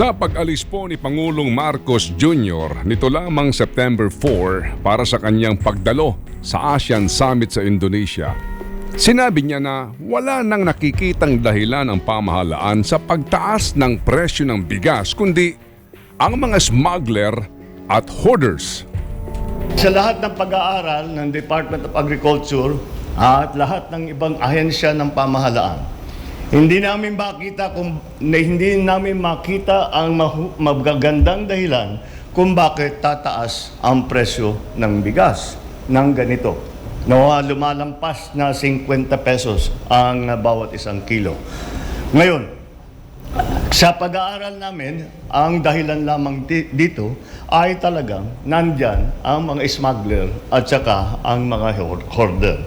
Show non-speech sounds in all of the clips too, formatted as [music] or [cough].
Sa pag-alis po ni Pangulong Marcos Jr. nito lamang September 4 para sa kanyang pagdalo sa ASEAN Summit sa Indonesia, sinabi niya na wala nang nakikitang dahilan ang pamahalaan sa pagtaas ng presyo ng bigas kundi ang mga smuggler at hoarders. Sa lahat ng pag-aaral ng Department of Agriculture at lahat ng ibang ahensya ng pamahalaan, hindi namin makita kung na hindi namin makita ang magagandang dahilan kung bakit tataas ang presyo ng bigas ng ganito. No, lumalampas na 50 pesos ang bawat isang kilo. Ngayon, sa pag-aaral namin, ang dahilan lamang di- dito ay talagang nandyan ang mga smuggler at saka ang mga hoard- hoarder.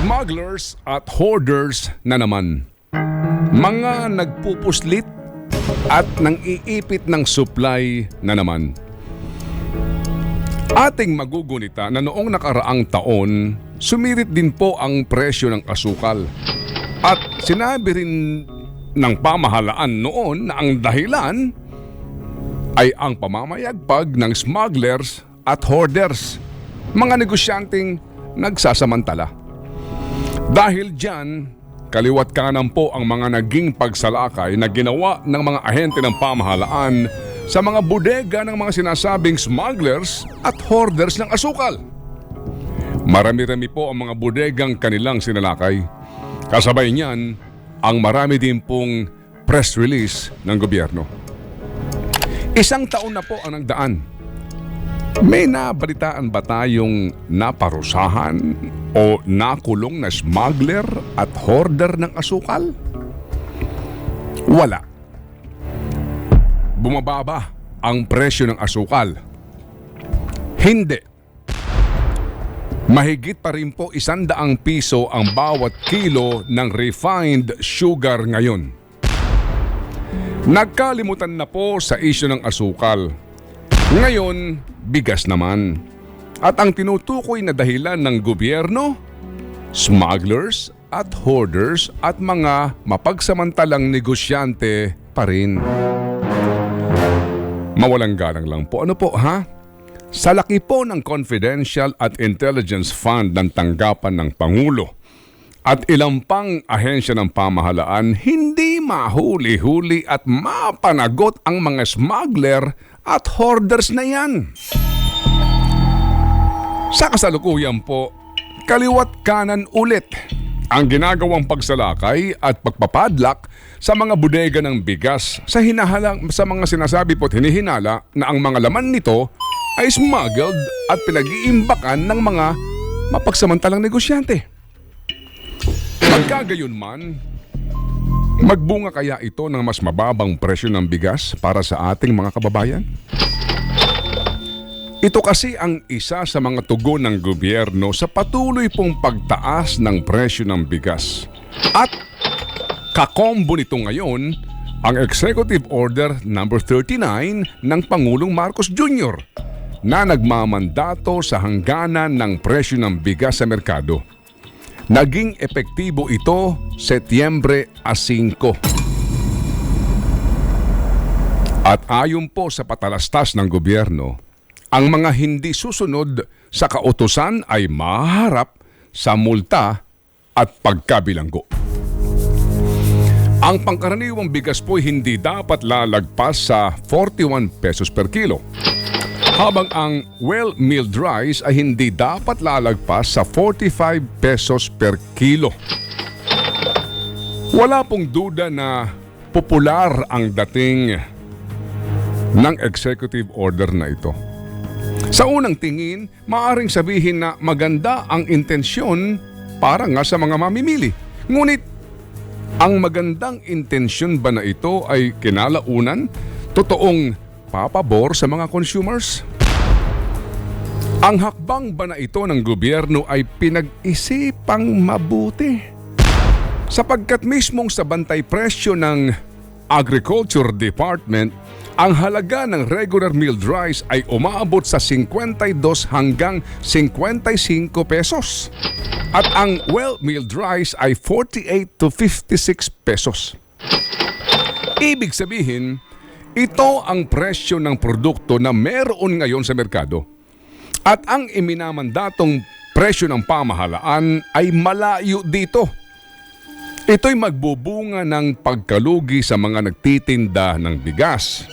Smugglers at hoarders na naman. Mga nagpupuslit at nang iipit ng supply na naman. Ating magugunita na noong nakaraang taon, sumirit din po ang presyo ng asukal. At sinabi rin ng pamahalaan noon na ang dahilan ay ang pamamayagpag ng smugglers at hoarders, mga negosyanteng nagsasamantala. Dahil dyan, kaliwat kanan po ang mga naging pagsalakay na ginawa ng mga ahente ng pamahalaan sa mga bodega ng mga sinasabing smugglers at hoarders ng asukal. Marami-rami po ang mga bodegang kanilang sinalakay. Kasabay niyan, ang marami din pong press release ng gobyerno. Isang taon na po ang nagdaan. May nabalitaan ba tayong naparusahan o nakulong na smuggler at hoarder ng asukal? Wala. Bumababa ang presyo ng asukal. Hindi. Mahigit pa rin po isandaang piso ang bawat kilo ng refined sugar ngayon. Nagkalimutan na po sa isyo ng asukal. Ngayon, bigas naman. At ang tinutukoy na dahilan ng gobyerno, smugglers at hoarders at mga mapagsamantalang negosyante pa rin. Mawalang galang lang po. Ano po ha? Sa laki po ng Confidential at Intelligence Fund ng tanggapan ng Pangulo at ilang pang ahensya ng pamahalaan, hindi mahuli-huli at mapanagot ang mga smuggler at hoarders na yan. Sa kasalukuyan po, kaliwat kanan ulit ang ginagawang pagsalakay at pagpapadlak sa mga bodega ng bigas sa hinahalang sa mga sinasabi po't hinihinala na ang mga laman nito ay smuggled at pinag-iimbakan ng mga mapagsamantalang negosyante. Pagkagayon man, magbunga kaya ito ng mas mababang presyo ng bigas para sa ating mga kababayan? Ito kasi ang isa sa mga tugon ng gobyerno sa patuloy pong pagtaas ng presyo ng bigas. At kakombo nito ngayon ang Executive Order number 39 ng Pangulong Marcos Jr. na nagmamandato sa hangganan ng presyo ng bigas sa merkado. Naging epektibo ito Setyembre a 5. At ayon po sa patalastas ng gobyerno, ang mga hindi susunod sa kautosan ay maharap sa multa at pagkabilanggo. Ang pangkaraniwang bigas po hindi dapat lalagpas sa 41 pesos per kilo. Habang ang well-milled rice ay hindi dapat lalagpas sa 45 pesos per kilo. Wala pong duda na popular ang dating ng executive order na ito. Sa unang tingin, maaring sabihin na maganda ang intensyon para nga sa mga mamimili. Ngunit, ang magandang intensyon ba na ito ay kinalaunan? Totoong papabor sa mga consumers? Ang hakbang ba na ito ng gobyerno ay pinag-isipang mabuti? Sapagkat mismong sa bantay presyo ng Agriculture Department, ang halaga ng regular milled rice ay umaabot sa 52 hanggang 55 pesos. At ang well-milled rice ay 48 to 56 pesos. Ibig sabihin, ito ang presyo ng produkto na meron ngayon sa merkado. At ang iminamandatong presyo ng pamahalaan ay malayo dito. Ito'y magbubunga ng pagkalugi sa mga nagtitinda ng bigas.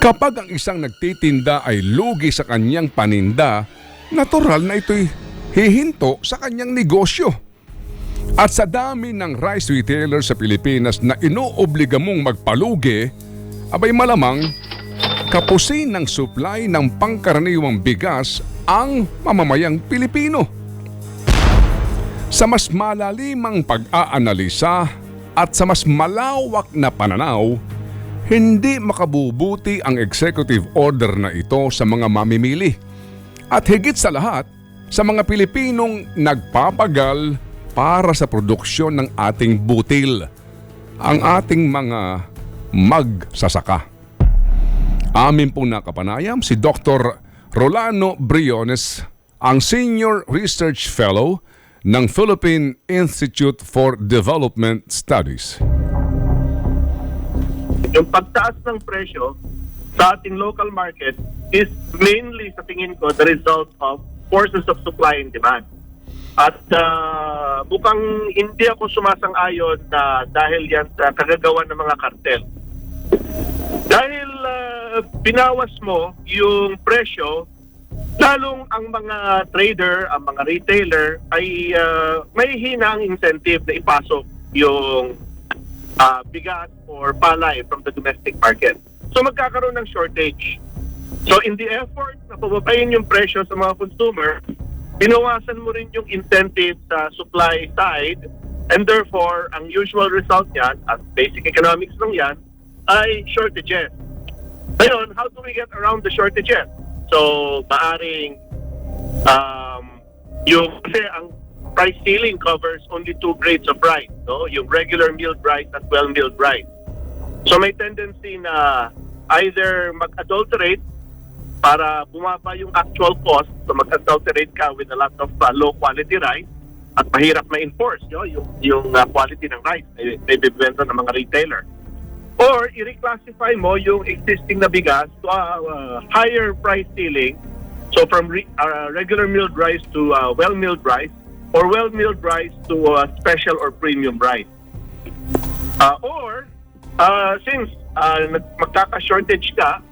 Kapag ang isang nagtitinda ay lugi sa kanyang paninda, natural na ito'y hihinto sa kanyang negosyo. At sa dami ng rice retailer sa Pilipinas na inoobliga mong magpalugi, abay malamang kapusin ng supply ng pangkaraniwang bigas ang mamamayang Pilipino. Sa mas malalimang pag-aanalisa at sa mas malawak na pananaw, hindi makabubuti ang executive order na ito sa mga mamimili. At higit sa lahat, sa mga Pilipinong nagpapagal para sa produksyon ng ating butil, ang ating mga magsasaka. Amin pong nakapanayam si Dr. Rolano Briones, ang Senior Research Fellow ng Philippine Institute for Development Studies. Yung pagtaas ng presyo sa ating local market is mainly sa tingin ko the result of forces of supply and demand. At uh, mukhang hindi ako sumasang-ayon na dahil yan sa kagagawa ng mga kartel. Dahil uh, binawas mo yung presyo, lalong ang mga trader, ang mga retailer ay uh, may hina ang incentive na ipasok yung uh, bigas or palay from the domestic market. So magkakaroon ng shortage. So in the effort na pababayin yung presyo sa mga consumer, binawasan mo rin yung incentive sa supply side and therefore ang usual result niyan, at basic economics lang yan, ay shortages. Ngayon, how do we get around the shortages? So, maaring um, yung kasi [laughs] ang price ceiling covers only two grades of rice, no? Yung regular milled rice at well-milled rice. So may tendency na either mag-adulterate para bumaba yung actual cost, so mag-adulterate ka with a lot of uh, low-quality rice at mahirap ma-enforce no? yung, yung uh, quality ng rice na na ibibenta ng mga retailer. Or i-reclassify mo yung existing na bigas to a uh, higher price ceiling So from re- uh, regular milled rice to uh, well-milled rice, or well-milled rice to uh, special or premium rice. Uh, or uh, since uh, magkaka-shortage ka,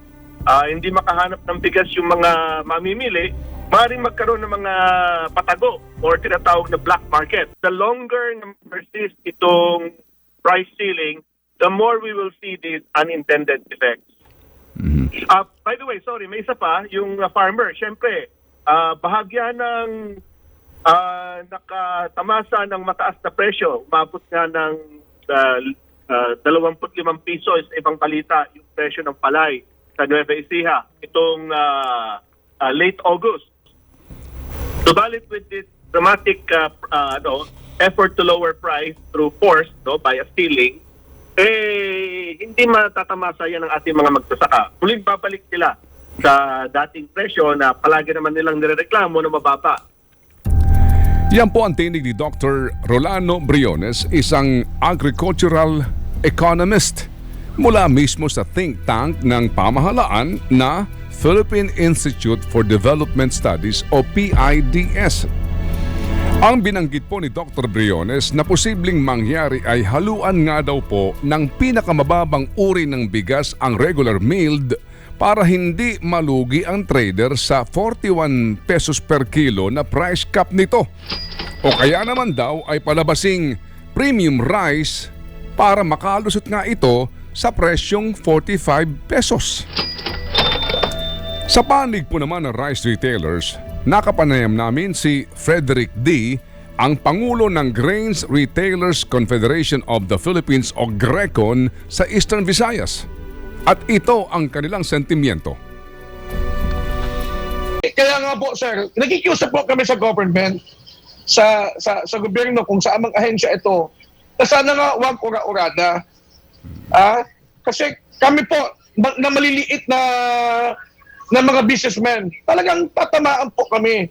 uh, hindi makahanap ng bigas yung mga mamimili, maaaring magkaroon ng mga patago or tinatawag na black market. The longer na persist itong price ceiling, the more we will see these unintended effects. Ah, by the way, sorry, may isa pa, yung uh, farmer, syempre, ah, bahagya ng ah, nakatamasa ng mataas na presyo, umabot nga ng ah, ah, 25 piso is ibang palita yung presyo ng palay sa Nueva Ecija itong ah, ah, late August. Subalit with this dramatic ah, ah, ano, effort to lower price through force no, by a ceiling, eh, hindi matatamasa yan ng ating mga magsasaka. Muling babalik sila sa dating presyo na palagi naman nilang nirereklamo na mababa. Yan po ang tinig ni Dr. Rolano Briones, isang agricultural economist mula mismo sa think tank ng pamahalaan na Philippine Institute for Development Studies o PIDS. Ang binanggit po ni Dr. Briones na posibleng mangyari ay haluan nga daw po ng pinakamababang uri ng bigas ang regular milled para hindi malugi ang trader sa 41 pesos per kilo na price cap nito. O kaya naman daw ay palabasing premium rice para makalusot nga ito sa presyong 45 pesos. Sa panig po naman ng rice retailers, nakapanayam namin si Frederick D., ang Pangulo ng Grains Retailers Confederation of the Philippines o GRECON sa Eastern Visayas. At ito ang kanilang sentimiento. Kaya nga po, sir, nakikiusap po kami sa government, sa sa sa gobyerno kung saan mang ahensya ito, na sana nga wag ura-urada. Ah, kasi kami po na maliliit na na mga businessmen, talagang tatamaan po kami.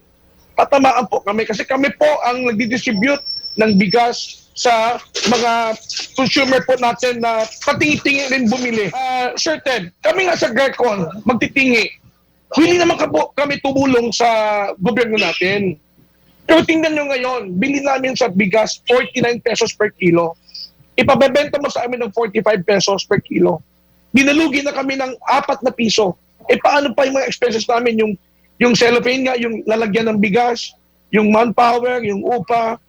Tatamaan po kami kasi kami po ang nagdi-distribute ng bigas sa mga consumer po natin na patingi-tingi rin bumili. Uh, sure, Ted, kami nga sa GERCON, magtitingi. Hindi naman kapo kami tumulong sa gobyerno natin. Pero tingnan nyo ngayon, bili namin sa bigas 49 pesos per kilo. Ipabebenta mo sa amin ng 45 pesos per kilo. Dinalugi na kami ng apat na piso. E paano pa yung mga expenses namin? Yung, yung cellophane nga, yung lalagyan ng bigas, yung manpower, yung upa.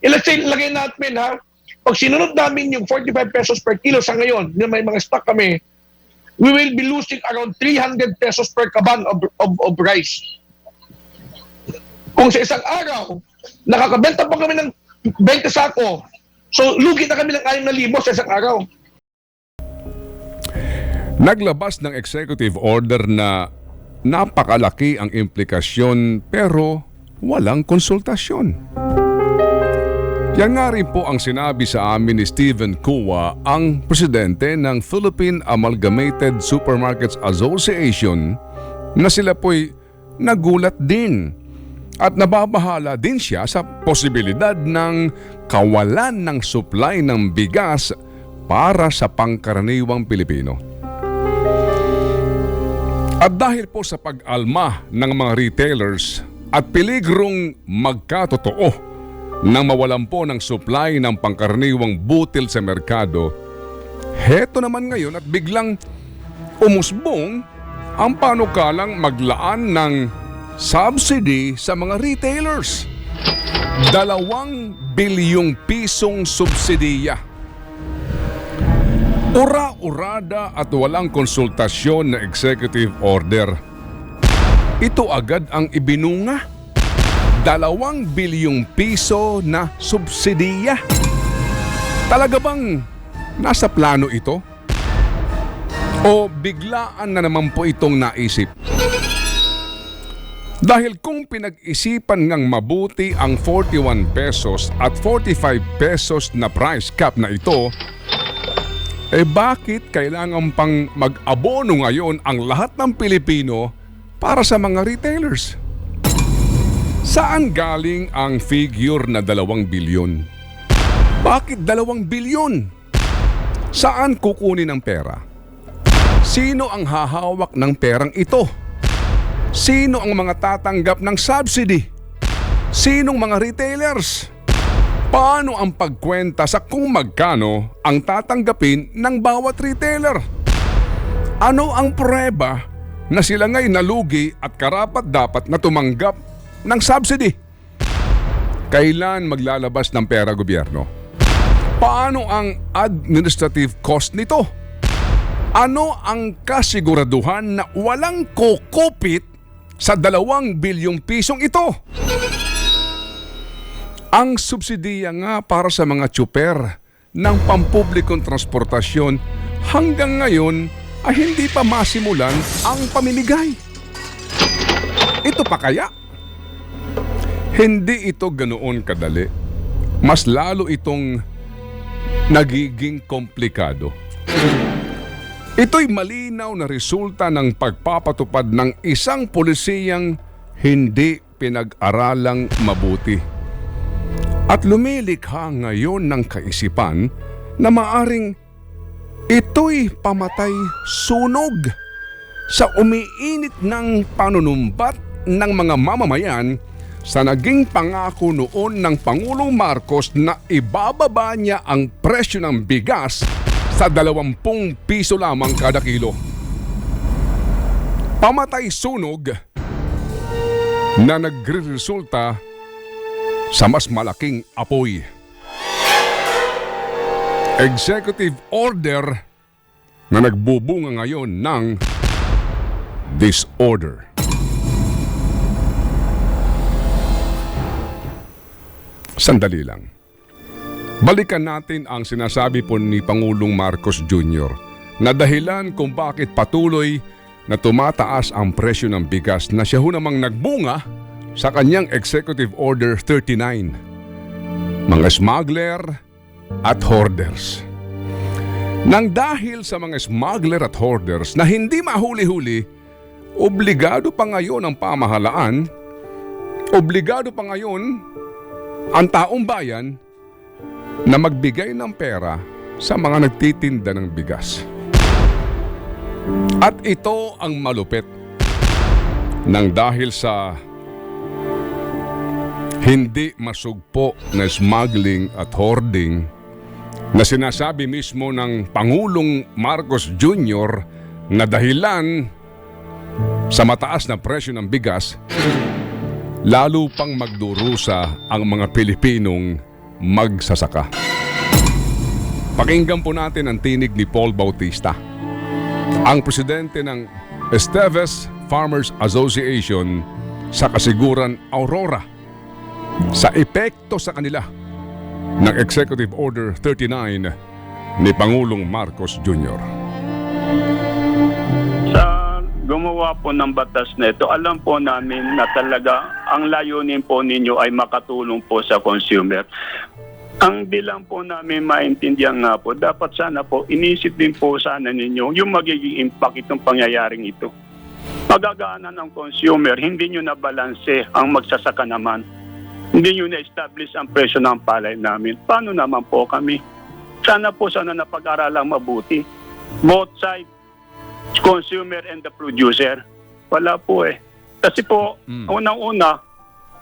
E let's say, lagay natin ha, pag sinunod namin yung 45 pesos per kilo sa ngayon, na may mga stock kami, we will be losing around 300 pesos per kaban of, of, of rice. Kung sa isang araw, nakakabenta pa kami ng 20 sako, so lugi na kami ng 6,000 sa isang araw. Naglabas ng executive order na napakalaki ang implikasyon pero walang konsultasyon. Yan nga rin po ang sinabi sa amin ni Stephen Kua, ang presidente ng Philippine Amalgamated Supermarkets Association na sila po'y nagulat din at nababahala din siya sa posibilidad ng kawalan ng supply ng bigas para sa pangkaraniwang Pilipino. At dahil po sa pag-alma ng mga retailers at peligrong magkatotoo nang mawalan po ng supply ng pangkaraniwang butil sa merkado, heto naman ngayon at biglang umusbong ang panukalang maglaan ng subsidy sa mga retailers. Dalawang bilyong pisong subsidiya. Ura-urada at walang konsultasyon na executive order. Ito agad ang ibinunga. Dalawang bilyong piso na subsidiya. Talaga bang nasa plano ito? O biglaan na naman po itong naisip? Dahil kung pinag-isipan ngang mabuti ang 41 pesos at 45 pesos na price cap na ito, eh bakit kailangan pang mag-abono ngayon ang lahat ng Pilipino para sa mga retailers? Saan galing ang figure na dalawang bilyon? Bakit dalawang bilyon? Saan kukunin ang pera? Sino ang hahawak ng perang ito? Sino ang mga tatanggap ng subsidy? Sinong mga retailers? Paano ang pagkwenta sa kung magkano ang tatanggapin ng bawat retailer? Ano ang prueba na sila ngay nalugi at karapat dapat na tumanggap ng subsidy? Kailan maglalabas ng pera gobyerno? Paano ang administrative cost nito? Ano ang kasiguraduhan na walang kokopit sa dalawang bilyong pisong ito? Ang subsidiya nga para sa mga tsuper ng pampublikong transportasyon hanggang ngayon ay hindi pa masimulan ang pamimigay. Ito pa kaya? Hindi ito ganoon kadali. Mas lalo itong nagiging komplikado. Ito'y malinaw na resulta ng pagpapatupad ng isang polisiyang hindi pinag-aralang mabuti. At lumilikha ngayon ng kaisipan na maaring ito'y pamatay sunog sa umiinit ng panunumbat ng mga mamamayan sa naging pangako noon ng Pangulong Marcos na ibababa niya ang presyo ng bigas sa 20 piso lamang kada kilo. Pamatay sunog na nagre-resulta sa mas malaking apoy. Executive order na nagbubunga ngayon ng disorder. Sandali lang. Balikan natin ang sinasabi po ni Pangulong Marcos Jr. na dahilan kung bakit patuloy na tumataas ang presyo ng bigas na siya ho namang nagbunga sa kanyang Executive Order 39. Mga smuggler at hoarders. Nang dahil sa mga smuggler at hoarders na hindi mahuli-huli, obligado pa ngayon ang pamahalaan, obligado pa ngayon ang taong bayan na magbigay ng pera sa mga nagtitinda ng bigas. At ito ang malupit nang dahil sa hindi masugpo na smuggling at hoarding na sinasabi mismo ng Pangulong Marcos Jr. na dahilan sa mataas na presyo ng bigas, lalo pang magdurusa ang mga Pilipinong magsasaka. Pakinggan po natin ang tinig ni Paul Bautista, ang presidente ng Esteves Farmers Association sa kasiguran Aurora sa epekto sa kanila ng Executive Order 39 ni Pangulong Marcos Jr. Gumawa po ng batas na ito, alam po namin na talaga ang layunin po ninyo ay makatulong po sa consumer. Ang bilang po namin maintindihan nga po, dapat sana po inisip din po sana ninyo yung magiging impact itong pangyayaring ito. Magagana ng consumer, hindi nyo na balanse ang magsasaka naman. Hindi nyo na-establish ang presyo ng palay namin. Paano naman po kami? Sana po sana napag-aralang mabuti. Both sides consumer and the producer. Wala po eh. Kasi po, Mm. unang-una,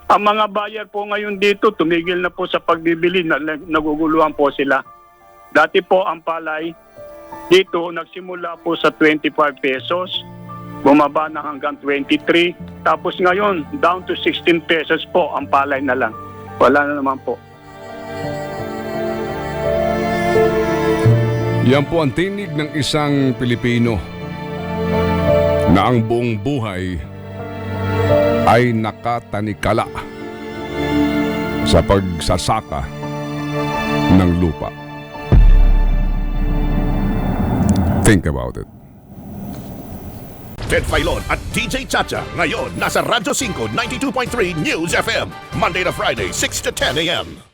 ang mga buyer po ngayon dito, tumigil na po sa pagbibili, na, naguguluhan po sila. Dati po ang palay, dito nagsimula po sa 25 pesos, bumaba na hanggang 23, tapos ngayon, down to 16 pesos po ang palay na lang. Wala na naman po. Yan po ang tinig ng isang Pilipino na ang buong buhay ay nakatanikala sa pagsasaka ng lupa. Think about it. Ted Filon at DJ Chacha. Ngayon, nasa Radyo 5, 92.3 News FM. Monday to Friday, 6 to 10 a.m.